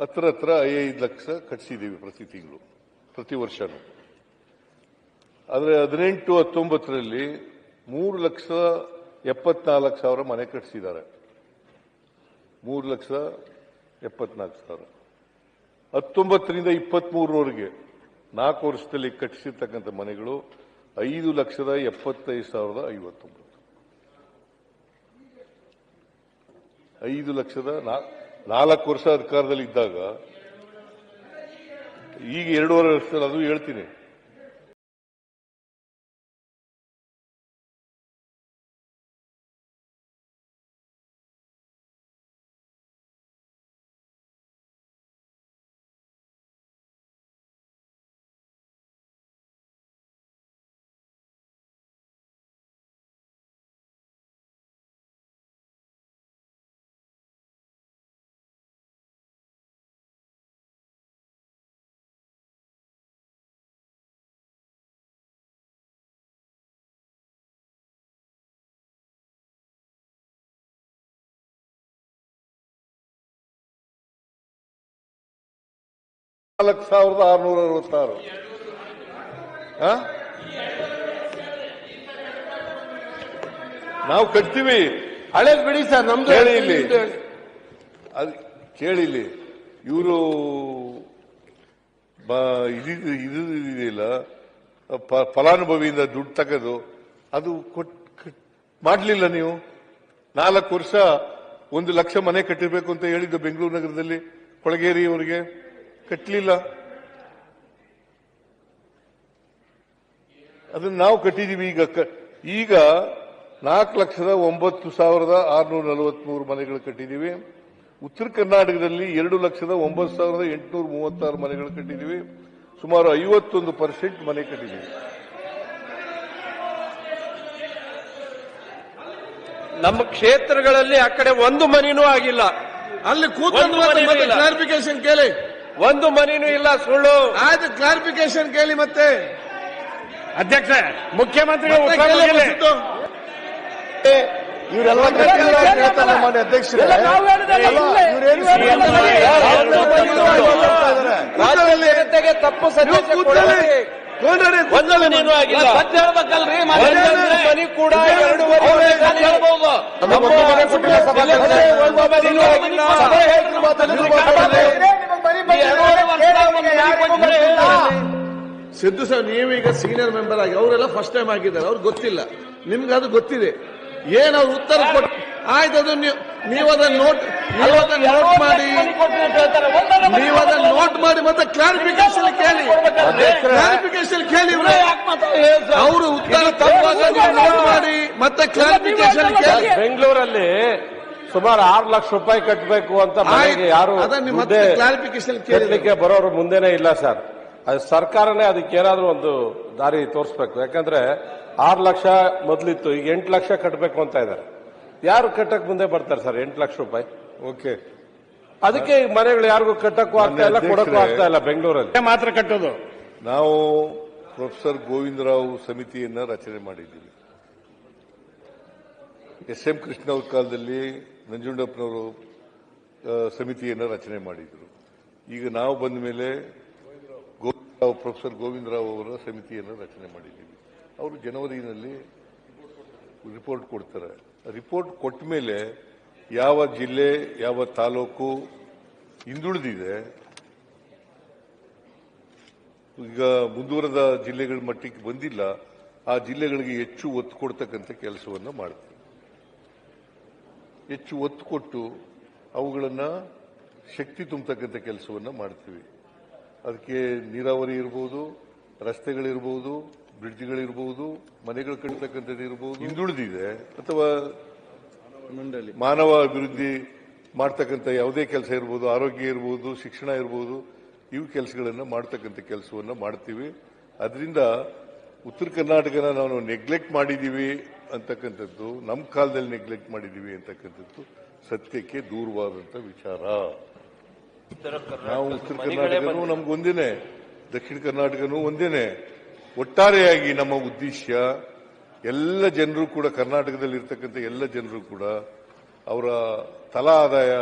ಹತ್ರ ಹತ್ರ ಐದು ಲಕ್ಷ ಕಟ್ಸಿದ್ದೀವಿ ಪ್ರತಿ ತಿಂಗಳು, ಪ್ರತಿ ವರ್ಷನೂ. ಆದರೆ ಹದಿನೆಂಟು ಹತ್ತೊಂಬತ್ತರಲ್ಲಿ ಮೂರು ಲಕ್ಷ ಎಪ್ಪತ್ನಾಲ್ಕು ಸಾವಿರ ಮನೆ ಕಟ್ಸಿದ್ದಾರೆ. ಮೂರು ಲಕ್ಷ ಎಪ್ಪತ್ನಾಲ್ಕು ಸಾವಿರ. ಹತ್ತೊಂಬತ್ತರಿಂದ ಇಪ್ಪತ್ತ್ಮೂರವರೆಗೆ ನಾಲ್ಕು ವರ್ಷದಲ್ಲಿ ಕಟ್ಟಿಸಿರ್ತಕ್ಕಂಥ ಮನೆಗಳು ಐದು ಲಕ್ಷದ ಎಪ್ಪತ್ತೈದು ಸಾವಿರದ ಐವತ್ತೊಂಬತ್ತು. ಐದು ಲಕ್ಷದ ನಾ- ನಾಲ್ಕು ವರ್ಷ ಅಧಿಕಾರದಲ್ಲಿ ಇದ್ದಾಗ ಈಗ ಎರಡೂವರೆ ವರ್ಷದಲ್ಲಿ ಅದು ಹೇಳ್ತೀನಿ. ನಾಲ್ಕು ಸಾವಿರದ ಆರುನೂರ ಅರವತ್ತಾರು? ನಾವು ಕಟ್ತೀವಿ. ಹಳೆ ಬಿಡಿ ಸರ್ ನಮ್ದು ಹೇಳಿ ಇಲ್ಲಿ. ಅದು ಕೇಳಿ ಇಲ್ಲಿ. ಇವರು ಇದು ಇದು ಇದೆಯಲ್ಲ ಫಲಾನುಭವಿಯಿಂದ ದುಡ್ಡು ತಗೋದು ಅದು ಕೊಟ್ ಮಾಡಲಿಲ್ಲ ಮಾಡ್ಲಿಲ್ಲ ನೀವು. ನಾಲ್ಕು ವರ್ಷ ಒಂದು ಲಕ್ಷ ಮನೆ ಕಟ್ಟಿರ್ಬೇಕು ಅಂತ ಹೇಳಿದ್ದು ಬೆಂಗಳೂರು ನಗರದಲ್ಲಿ ಕೊಳಗೇರಿ ಅವರಿಗೆ ಕಟ್ಟಲಿಲ್ಲ ಅದನ್ನ ನಾವು ಕಟ್ಟಿದೀವಿ ಈಗ. ಕ- ಈಗ ನಾಲ್ಕು ಲಕ್ಷದ ಒಂಬತ್ತು ಸಾವಿರದ ಆರುನೂರ ನಲವತ್ಮೂರು ಮನೆಗಳು ಕಟ್ಟಿದ್ದೀವಿ ಉತ್ತರ ಕರ್ನಾಟಕದಲ್ಲಿ ಎರಡು ಲಕ್ಷದ ಒಂಬತ್ತು ಸಾವಿರದ ಎಂಟುನೂರ ಮೂವತ್ತಾರು ಮನೆಗಳು ಕಟ್ಟಿದ್ದೀವಿ ಸುಮಾರು ಐವತ್ತೊಂದು ಪರ್ಸೆಂಟ್ ಮನೆ ಕಟ್ಟಿದ್ದೀವಿ ನಮ್ಮ ಕ್ಷೇತ್ರಗಳಲ್ಲಿ ಆ ಕಡೆ ಒಂದು ಮನೆಯೂ ಆಗಿಲ್ಲ. ಅಲ್ಲಿ ಕೂತು ಒಂದು ಮತ್ತೆ ಕ್ಲಾರಿಫಿಕೇಶನ್ ಕೇಳಿ. ಒಂದು ಮನಿನೂ ಇಲ್ಲ ಸುಳ್ಳು. ಆಯ್ತು ಕ್ಲಾರಿಫಿಕೇಶನ್ ಕೇಳಿ ಮತ್ತೆ. ಅಧ್ಯಕ್ಷ ಮುಖ್ಯಮಂತ್ರಿ. ಇವರೆಲ್ಲ ಹೇಳ್ತಾರೆ ಮಾನ್ಯ ಅಧ್ಯಕ್ಷರೇ. ತಪ್ಪು ಕೂಡ ಮನೆ. ಎರಡೂವರೆ ವರ್ಷದಾಗ ಒಂದು ಮನೆ ಕೊಟ್ಟಿಲ್ಲ ಹೇಳಿ. ಸಿದ್ದು ಸರ್ ನೀವೀಗ ಸೀನಿಯರ್ ಮೆಂಬರ್ ಆಗಿ ಅವರೆಲ್ಲ ಫಸ್ಟ್ ಟೈಮ್ ಆಗಿದ್ದಾರೆ ಅವ್ರಿಗೆ ಗೊತ್ತಿಲ್ಲ. ನಿಮ್ಗೆ ಅದು ಗೊತ್ತಿದೆ. ಏನ್ ಅವ್ರು ಉತ್ತರ ಕೊಟ್ಟು ಆಯ್ತು ಅದು ನೀವು ನೀವು ಅದನ್ನ ನೋಟ್ ನೀವು ಅದನ್ನ ನೋಟ್ ಮಾಡಿ. ನೀವು ಅದನ್ನ ನೋಟ್ ಮಾಡಿ ಮತ್ತೆ ಕ್ಲಾರಿಫಿಕೇಶನ್ ಕೇಳಿ. ಕ್ಲಾರಿಫಿಕೇಶನ್ ಕೇಳಿ? ಅವರು ಉತ್ತರ ತಪ್ಪಾಗ ನೀವು ನೋಟ್ ಮಾಡಿ ಮತ್ತೆ ಕ್ಲಾರಿಫಿಕೇಶನ್ ಕೇಳಿ. ಬೆಂಗಳೂರಲ್ಲಿ ಸುಮಾರು ಆರು ಲಕ್ಷ ರೂಪಾಯಿ ಕಟ್ಟಬೇಕು ಅಂತ ಯಾರು ಕ್ಲಾರಿಫಿಕೇಶನ್ ಬರೋರು ಮುಂದೆನೇ ಇಲ್ಲ ಸರ್. ಅದು ಸರ್ಕಾರನೇ ಅದಕ್ಕೆ ಏನಾದ್ರೂ ಒಂದು ದಾರಿ ತೋರಿಸ್ಬೇಕು. ಯಾಕಂದ್ರೆ ಆರು ಲಕ್ಷ ಮೊದಲಿತ್ತು ಈಗ ಎಂಟು ಲಕ್ಷ ಕಟ್ಟಬೇಕು ಅಂತ ಇದ್ದಾರೆ. ಯಾರು ಕಟ್ಟಕ್ ಮುಂದೆ ಬರ್ತಾರೆ ಸರ್ ಎಂಟು ಲಕ್ಷ ರೂಪಾಯಿ? ಓಕೆ. ಅದಕ್ಕೆ ಈ ಮನೆಗಳು ಯಾರಿಗೂ ಕಟ್ಟಕ್ಕೂ ಆಗ್ತಾ ಇಲ್ಲ ಕೊಡಕ್ಕೂ ಆಗ್ತಾ ಇಲ್ಲ ಬೆಂಗಳೂರಲ್ಲಿ. ಮಾತ್ರ ಕಟ್ಟೋದು. ನಾವು ಪ್ರೊಫೆಸರ್ ಗೋವಿಂದರಾವ್ ಸಮಿತಿಯನ್ನ ರಚನೆ ಮಾಡಿದ್ದೀವಿ. ಎಸ್ ಎಂ ಕೃಷ್ಣ ಅವ್ರ ಕಾಲದಲ್ಲಿ ನಂಜುಂಡಪ್ಪನವರು ಸಮಿತಿಯನ್ನು ರಚನೆ ಮಾಡಿದರು. ಈಗ ನಾವು ಬಂದ ಮೇಲೆ ಗೋವಿಂದರಾವ್, ಪ್ರೊಫೆಸರ್ ಗೋವಿಂದರಾವ್ ಅವರ ಸಮಿತಿಯನ್ನು ರಚನೆ ಮಾಡಿದ್ದೀವಿ. ಅವರು ಜನವರಿನಲ್ಲಿ ರಿಪೋರ್ಟ್ ಕೊಡ್ತಾರೆ. ರಿಪೋರ್ಟ್ ಕೊಟ್ಟ ಮೇಲೆ ಯಾವ ಜಿಲ್ಲೆ, ಯಾವ ತಾಲೂಕು ಹಿಂದುಳಿದಿದೆ, ಈಗ ಮುಂದುವರೆದ ಜಿಲ್ಲೆಗಳ ಮಟ್ಟಕ್ಕೆ ಬಂದಿಲ್ಲ, ಆ ಜಿಲ್ಲೆಗಳಿಗೆ ಹೆಚ್ಚು ಒತ್ತು ಕೊಡ್ತಕ್ಕಂಥ ಕೆಲಸವನ್ನು ಮಾಡ್ತೀವಿ ಹೆಚ್ಚು ಒತ್ತು ಕೊಟ್ಟು ಅವುಗಳನ್ನು ಶಕ್ತಿ ತುಂಬತಕ್ಕಂಥ ಕೆಲಸವನ್ನು ಮಾಡ್ತೀವಿ. ಅದಕ್ಕೆ ನೀರಾವರಿ ಇರ್ಬೋದು ರಸ್ತೆಗಳಿರ್ಬೋದು ಬ್ರಿಡ್ಜ್ಗಳಿರ್ಬೋದು ಮನೆಗಳು ಕಟ್ಟತಕ್ಕಂಥದ್ದು ಇರ್ಬೋದು. ಹಿಂದುಳಿದಿದೆ. ಅಥವಾ ಮಾನವ ಅಭಿವೃದ್ಧಿ ಮಾಡ್ತಕ್ಕಂಥ ಯಾವುದೇ ಕೆಲಸ ಇರ್ಬೋದು ಆರೋಗ್ಯ ಇರ್ಬೋದು ಶಿಕ್ಷಣ ಇರ್ಬೋದು ಇವು ಕೆಲಸಗಳನ್ನು ಮಾಡ್ತಕ್ಕಂಥ ಕೆಲಸವನ್ನು ಮಾಡ್ತೀವಿ. ಅದರಿಂದ ಉತ್ತರ ಕರ್ನಾಟಕನ ನಾವು ನೆಗ್ಲೆಕ್ಟ್ ಮಾಡಿದ್ದೀವಿ ಅಂತಕ್ಕಂಥದ್ದು ನಮ್ಮ ಕಾಲದಲ್ಲಿ ನೆಗ್ಲೆಕ್ಟ್ ಮಾಡಿದ್ದೀವಿ ಅಂತಕ್ಕಂಥದ್ದು ಸತ್ಯಕ್ಕೆ ದೂರವಾದಂಥ ವಿಚಾರ. ನಾವು ಉತ್ತರ ಕರ್ನಾಟಕನೂ ನಮ್ಗೊಂದೇನೆ ದಕ್ಷಿಣ ಕರ್ನಾಟಕನೂ ಒಂದೇನೆ. ಒಟ್ಟಾರೆಯಾಗಿ ನಮ್ಮ ಉದ್ದೇಶ ಎಲ್ಲ ಜನರು ಕೂಡ ಕರ್ನಾಟಕದಲ್ಲಿ ಇರ್ತಕ್ಕಂಥ ಎಲ್ಲ ಜನರು ಕೂಡ ಅವರ ತಲಾ ಆದಾಯ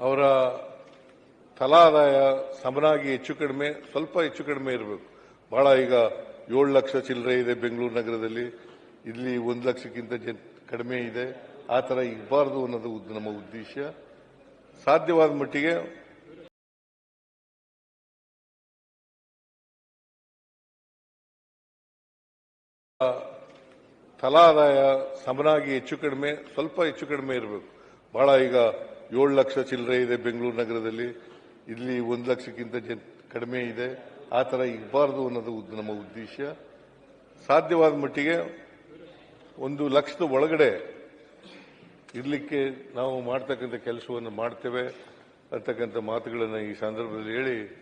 ಅವರ ತಲಾ ಆದಾಯ ಸಮನಾಗಿ ಹೆಚ್ಚು ಕಡಿಮೆ, ಸ್ವಲ್ಪ ಹೆಚ್ಚು ಕಡಿಮೆ ಇರಬೇಕು. ಬಹಳ ಈಗ ಏಳು ಲಕ್ಷ ಚಿಲ್ಲರೆ ಇದೆ ಬೆಂಗಳೂರು ನಗರದಲ್ಲಿ. ಇಲ್ಲಿ ಒಂದು ಲಕ್ಷಕ್ಕಿಂತ ಜನ್ ಕಡಿಮೆ ಇದೆ. ಆ ಥರ ಇರಬಾರ್ದು ಅನ್ನೋದು ನಮ್ಮ ಉದ್ದೇಶ. ಸಾಧ್ಯವಾದ ಮಟ್ಟಿಗೆ ತಲಾ ಆದಾಯ ಸಮನಾಗಿ ಹೆಚ್ಚು ಕಡಿಮೆ, ಸ್ವಲ್ಪ ಹೆಚ್ಚು ಕಡಿಮೆ ಇರಬೇಕು. ಬಹಳ ಈಗ ಏಳು ಲಕ್ಷ ಚಿಲ್ಲರೆ ಇದೆ ಬೆಂಗಳೂರು ನಗರದಲ್ಲಿ. ಇಲ್ಲಿ ಒಂದು ಲಕ್ಷಕ್ಕಿಂತ ಕಡಿಮೆ ಇದೆ. ಆ ಥರ ಇರಬಾರ್ದು ಅನ್ನೋದು ನಮ್ಮ ಉದ್ದೇಶ. ಸಾಧ್ಯವಾದ ಮಟ್ಟಿಗೆ ಒಂದು ಲಕ್ಷದ ಒಳಗಡೆ ಇರಲಿಕ್ಕೆ ನಾವು ಮಾಡ್ತಕ್ಕಂಥ ಕೆಲಸವನ್ನು ಮಾಡ್ತೇವೆ ಅಂತಕ್ಕಂಥ ಮಾತುಗಳನ್ನು ಈ ಸಂದರ್ಭದಲ್ಲಿ ಹೇಳಿ